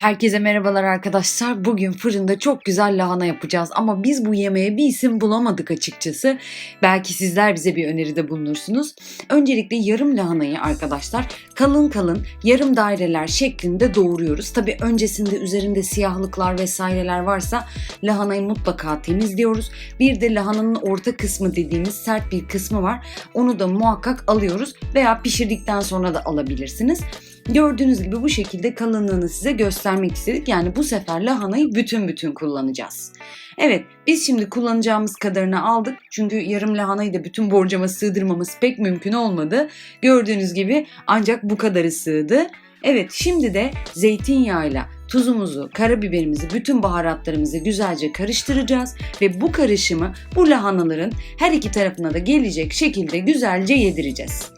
Herkese merhabalar arkadaşlar. Bugün fırında çok güzel lahana yapacağız ama biz bu yemeğe bir isim bulamadık açıkçası. Belki sizler bize bir öneride bulunursunuz. Öncelikle yarım lahanayı arkadaşlar kalın kalın yarım daireler şeklinde doğruyoruz. Tabi öncesinde üzerinde siyahlıklar vesaireler varsa lahanayı mutlaka temizliyoruz. Bir de lahananın orta kısmı dediğimiz sert bir kısmı var. Onu da muhakkak alıyoruz veya pişirdikten sonra da alabilirsiniz. Gördüğünüz gibi bu şekilde kalınlığını size göstermek istedik. Yani bu sefer lahanayı bütün bütün kullanacağız. Evet biz şimdi kullanacağımız kadarını aldık. Çünkü yarım lahanayı da bütün borcama sığdırmamız pek mümkün olmadı. Gördüğünüz gibi ancak bu kadarı sığdı. Evet şimdi de zeytinyağıyla tuzumuzu, karabiberimizi, bütün baharatlarımızı güzelce karıştıracağız ve bu karışımı bu lahanaların her iki tarafına da gelecek şekilde güzelce yedireceğiz.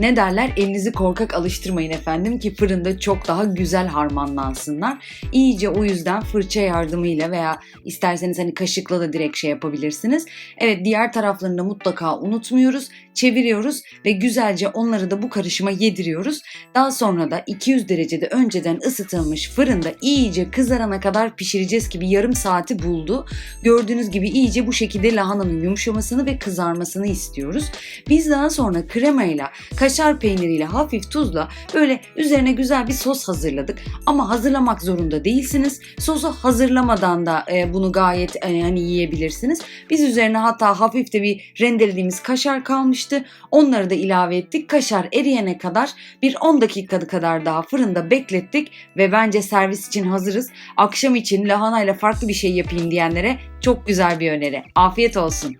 Ne derler? Elinizi korkak alıştırmayın efendim ki fırında çok daha güzel harmanlansınlar. İyice o yüzden fırça yardımıyla veya isterseniz hani kaşıkla da direkt şey yapabilirsiniz. Evet diğer taraflarını da mutlaka unutmuyoruz. Çeviriyoruz ve güzelce onları da bu karışıma yediriyoruz. Daha sonra da 200 derecede önceden ısıtılmış fırında iyice kızarana kadar pişireceğiz ki bir yarım saati buldu. Gördüğünüz gibi iyice bu şekilde lahananın yumuşamasını ve kızarmasını istiyoruz. Biz daha sonra kremayla kaşar peyniriyle hafif tuzla böyle üzerine güzel bir sos hazırladık. Ama hazırlamak zorunda değilsiniz. Sosu hazırlamadan da e, bunu gayet e, hani yiyebilirsiniz. Biz üzerine hatta hafif de bir rendelediğimiz kaşar kalmıştı. Onları da ilave ettik. Kaşar eriyene kadar bir 10 dakika kadar daha fırında beklettik ve bence servis için hazırız. Akşam için lahanayla farklı bir şey yapayım diyenlere çok güzel bir öneri. Afiyet olsun.